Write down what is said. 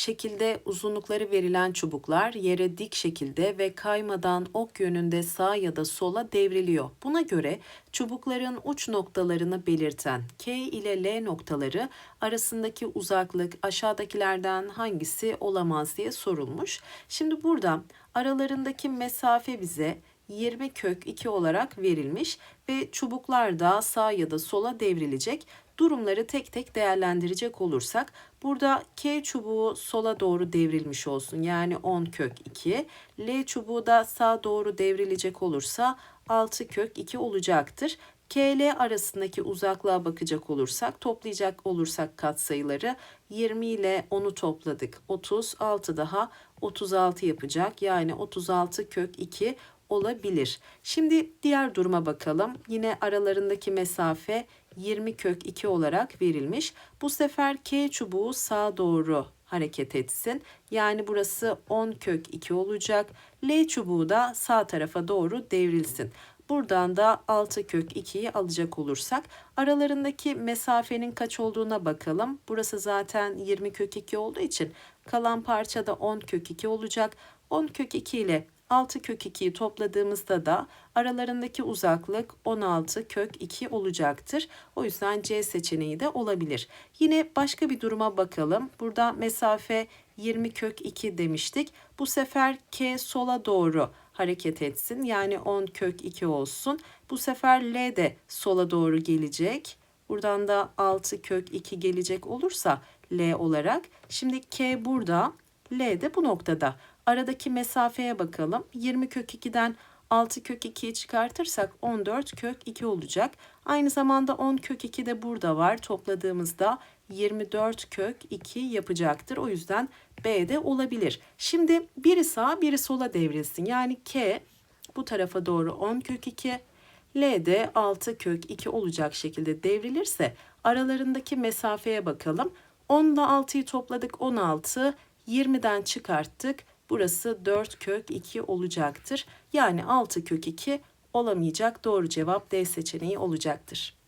şekilde uzunlukları verilen çubuklar yere dik şekilde ve kaymadan ok yönünde sağa ya da sola devriliyor. Buna göre çubukların uç noktalarını belirten K ile L noktaları arasındaki uzaklık aşağıdakilerden hangisi olamaz diye sorulmuş. Şimdi burada aralarındaki mesafe bize 20 kök 2 olarak verilmiş ve çubuklar da sağa ya da sola devrilecek. Durumları tek tek değerlendirecek olursak burada K çubuğu sola doğru devrilmiş olsun yani 10 kök 2. L çubuğu da sağa doğru devrilecek olursa 6 kök 2 olacaktır. KL arasındaki uzaklığa bakacak olursak, toplayacak olursak katsayıları 20 ile 10'u topladık. 30, 6 daha 36 yapacak. Yani 36 kök 2 olabilir. Şimdi diğer duruma bakalım. Yine aralarındaki mesafe 20 kök 2 olarak verilmiş. Bu sefer K çubuğu sağa doğru hareket etsin. Yani burası 10 kök 2 olacak. L çubuğu da sağ tarafa doğru devrilsin. Buradan da 6 kök 2'yi alacak olursak aralarındaki mesafenin kaç olduğuna bakalım. Burası zaten 20 kök 2 olduğu için kalan parça da 10 kök 2 olacak. 10 kök 2 ile 6 kök 2'yi topladığımızda da aralarındaki uzaklık 16 kök 2 olacaktır. O yüzden C seçeneği de olabilir. Yine başka bir duruma bakalım. Burada mesafe 20 kök 2 demiştik. Bu sefer K sola doğru hareket etsin. Yani 10 kök 2 olsun. Bu sefer L de sola doğru gelecek. Buradan da 6 kök 2 gelecek olursa L olarak. Şimdi K burada, L de bu noktada. Aradaki mesafeye bakalım. 20 kök 2'den 6 kök 2'yi çıkartırsak 14 kök 2 olacak. Aynı zamanda 10 kök 2 de burada var. Topladığımızda 24 kök 2 yapacaktır. O yüzden B de olabilir. Şimdi biri sağa biri sola devrilsin. Yani K bu tarafa doğru 10 kök 2, L de 6 kök 2 olacak şekilde devrilirse aralarındaki mesafeye bakalım. 10 ile 6'yı topladık 16, 20'den çıkarttık. Burası 4 kök 2 olacaktır. Yani 6 kök 2 olamayacak. Doğru cevap D seçeneği olacaktır.